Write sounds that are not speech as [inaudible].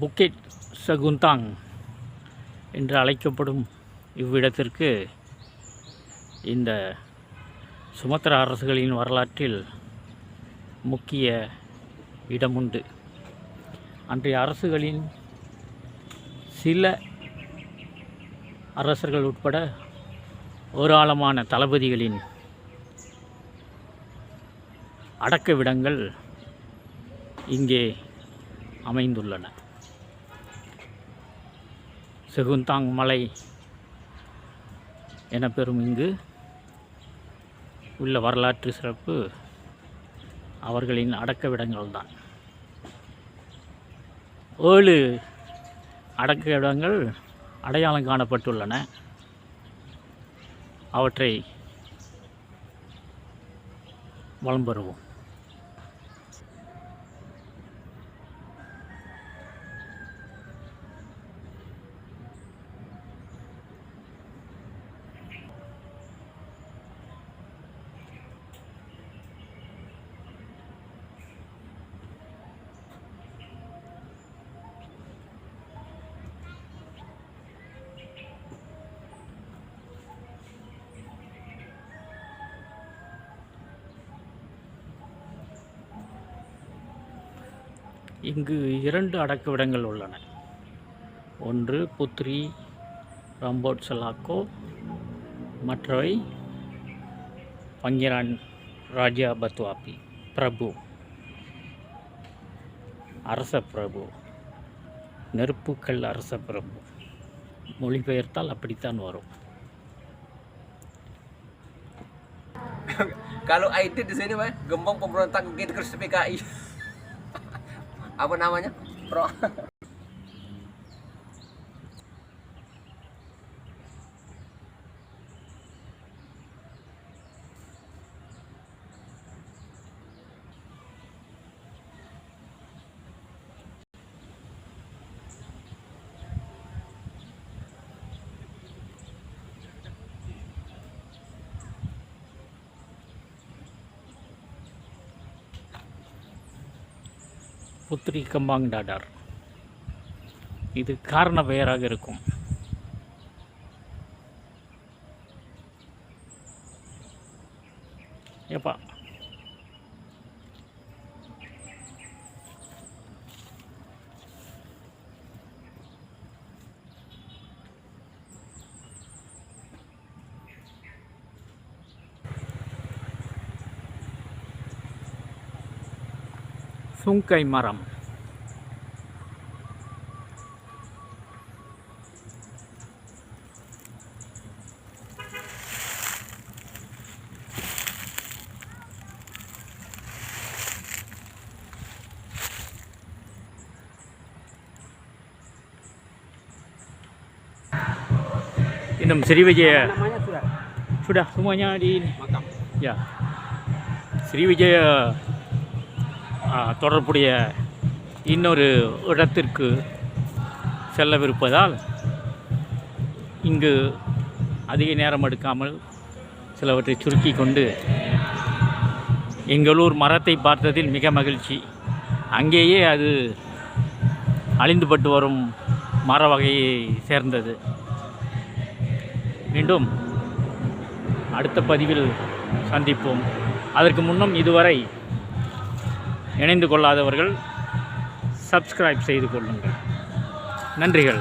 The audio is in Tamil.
புக்கெட் சகுந்தாங் என்று அழைக்கப்படும் இவ்விடத்திற்கு இந்த சுமத்ரா அரசுகளின் வரலாற்றில் முக்கிய இடமுண்டு. அன்றைய அரசுகளின் சில அரசர்கள் உட்பட ஏராளமான தளபதிகளின் அடக்கவிடங்கள் இங்கே அமைந்துள்ளன. செகுந்தாங் மலை என பெறும் இங்கு உள்ள வரலாற்று சிறப்பு அவர்களின் அடக்கவிடங்கள்தான். ஏழு அடக்க இடங்கள் அடையாளம் காணப்பட்டுள்ளன. அவற்றை வலம் பெறுவோம். இங்கு இரண்டு அடக்குவிடங்கள் உள்ளன. ஒன்று புத்ரி ரம்போட் சலாக்கோ மற்றவை பங்கிரான் ராஜா பத்வாபி பிரபு அரச பிரபு நெருப்புக்கள் அரச பிரபு மொழிபெயர்த்தால் அப்படித்தான் வரும். Kalau ID di sini mah gembong pemberontak gitu terus PKI. Apa namanya? Pro. [laughs] Puthri கம்பாங் டாடார். இது காரண பெயராக இருக்கும். ஏப்பா சுங்கை மரம் இன்னும் Srivijaya Namanya sudah. sudah semuanya di ini Makam. ya Srivijaya ஆ, தொடர்புடைய இன்னொரு இடத்திற்கு செல்லவிருப்பதால் இங்கு அதிக நேரம் எடுக்காமல் சிலவற்றை சுருக்கி கொண்டு எங்களூர் மரத்தை பார்த்ததில் மிக மகிழ்ச்சி. அங்கேயே அது அழிந்துபட்டு வரும் மர வகையை சேர்ந்தது. மீண்டும் அடுத்த பதிவில் சந்திப்போம். அதற்கு முன்னும் இதுவரை இணைந்து கொள்ளாதவர்கள் சப்ஸ்கிரைப் செய்து கொள்ளுங்கள். நன்றிகள்.